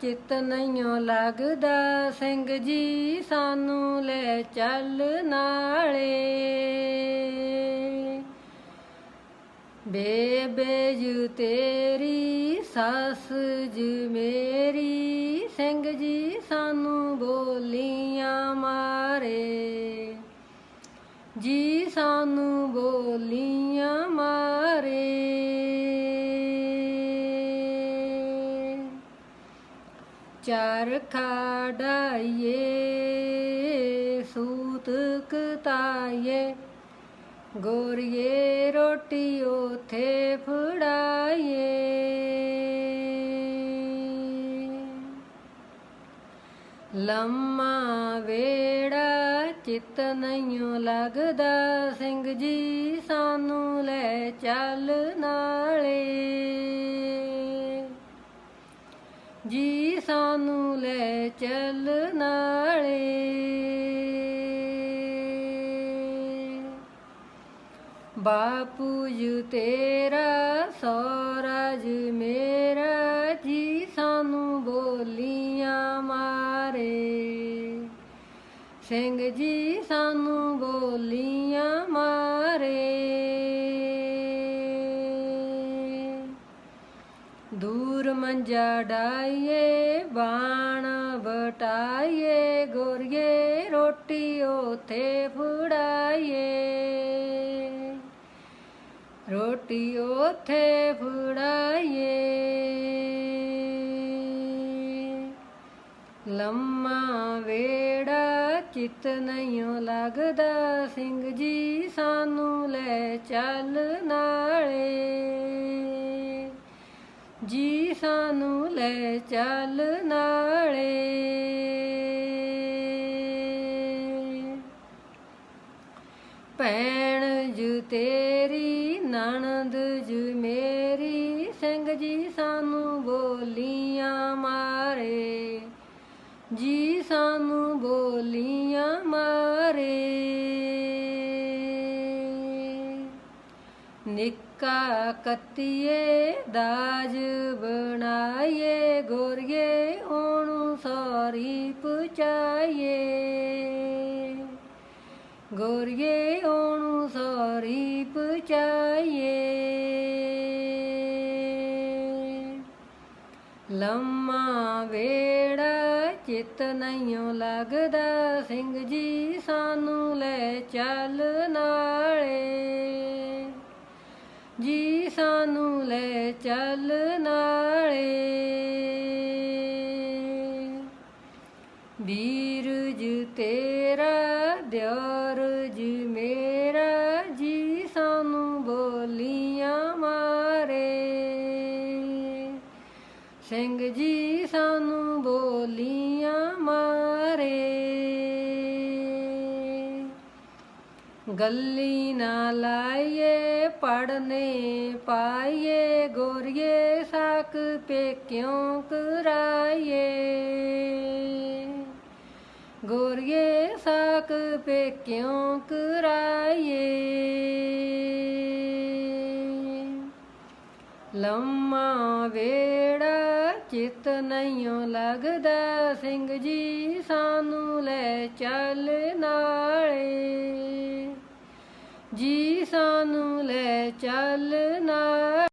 ਚਿੱਤ ਨਈਓ ਲੱਗਦਾ, ਸਿੰਘ ਜੀ ਸਾਨੂੰ ਲੈ ਚੱਲ ਨਾਲੇ। ਬੇਬੇ ਜੂ ਤੇਰੀ ਸੱਸ ਜੀ ਮੇਰੀ, ਸਿੰਘ ਜੀ ਸਾਨੂੰ ਬੋਲੀਆਂ ਮਾਰੇ। ਜੀ ਸਾਨੂੰ ਬੋਲੀਆਂ ਮਾਰੇ। ਚਰਖਾ ਡਾਈਏ ਸੂਤ ਕਤਾਈਏ। ਗੋਰੀਏ, ਰੋਟੀ ਉਥੇ ਫੜਾਈਏ। ਲੰਮਾ ਵੇੜਾ ਚਿੱਤ ਨਈਓ ਲੱਗਦਾ, ਸਿੰਘ ਜੀ ਸਾਨੂੰ ਲੈ ਚੱਲ ਨਾਲੇ। ਜੀ ਸਾਨੂੰ ਲੈ ਚੱਲ ਨਾਲੇ। ਬਾਪੂ ਜੀ, ਤੇਰਾ ਸੋਰਾਜ ਮੇਰਾ ਜੀ, ਸਾਨੂੰ ਬੋਲੀਆਂ ਮਾਰੇ। ਸਿੰਘ ਜੀ, ਸਾਨੂੰ ਬੋਲੀਆਂ ਮਾਰੇ। ਦੂਰ ਮੰਜਾ ਡਾਈਏ ਬਾਣ ਬਟਾਈਏ ਗੋਰੀਏ, ਰੋਟੀ ਉਥੇ ਫੜਾਈਏ। ਰੋਟੀ ਉਥੇ ਫੜਾਈਏ। ਲੰਮਾ ਵੇੜਾ ਚਿੱਤ ਨਈਓ ਲੱਗਦਾ, ਸਿੰਘ ਜੀ ਸਾਨੂੰ ਲੈ ਚੱਲ ਨਾਲੇ। ਜੀ ਸਾਨੂੰ ਲੈ ਚੱਲ ਨਾਲੇ। ਭੈਣ ਜੂ ਤੇਰੀ, ਨਣਦ ਜੂ ਮੇਰੀ, ਸਿੰਘ ਜੀ ਸਾਨੂੰ ਬੋਲੀਆਂ ਮਾਰੇ। ਜੀ ਸਾਨੂੰ ਬੋਲੀਆਂ ਮਾਰੇ। ਨਿੱਕਾ ਕੱਤੀਏ ਦਾਜ ਬਣਾਈਏ, ਗੋਰੀਏ ਉਹਨੂੰ ਸਾਰੀ ਪੁਚਾਈਏ। ਗੋਰੀਏ ਉਹਨੂੰ ਸਾਰੀ ਪੁਚਾਈਏ। ਲੰਮਾ ਵੇੜਾ ਚਿੱਤ ਨਈਓ ਲੱਗਦਾ, ਸਿੰਘ ਜੀ ਸਾਨੂੰ ਲੈ ਚੱਲ ਨਾਲੇ। ਜੀ ਸਾਨੂੰ ਲੈ ਚੱਲ ਨਾਲੇ। ਵੀਰ ਜੀ ਤੇਰਾ ਦਿਓਰ ਜੀ ਮੇਰਾ, ਜੀ ਸਾਨੂੰ ਬੋਲੀਆਂ ਮਾਰੇ। ਸਿੰਘ ਜੀ ਸਾਨੂੰ ਬੋਲੀਆਂ ਮਾਰੇ। ਗੱਲੀ ਨਾ ਲਾਈਏ ਪੜਨੇ ਪਾਈਏ, ਗੋਰੀਏ ਸਾਕ ਪੇ ਕਿਉਂ ਕਰਾਈਏ? ਗੋਰੀਏ ਸਾਕ ਪੇ ਕਿਉਂ ਕਰਾਈਏ? ਲੰਮਾ ਵੇੜਾ ਚਿੱਤ ਨਈਓ ਲੱਗਦਾ, ਸਿੰਘ ਜੀ ਸਾਨੂੰ ਲੈ ਚੱਲ ਨਾਲੇ। ਜੀ ਸਾਨੂੰ ਲੈ ਚੱਲ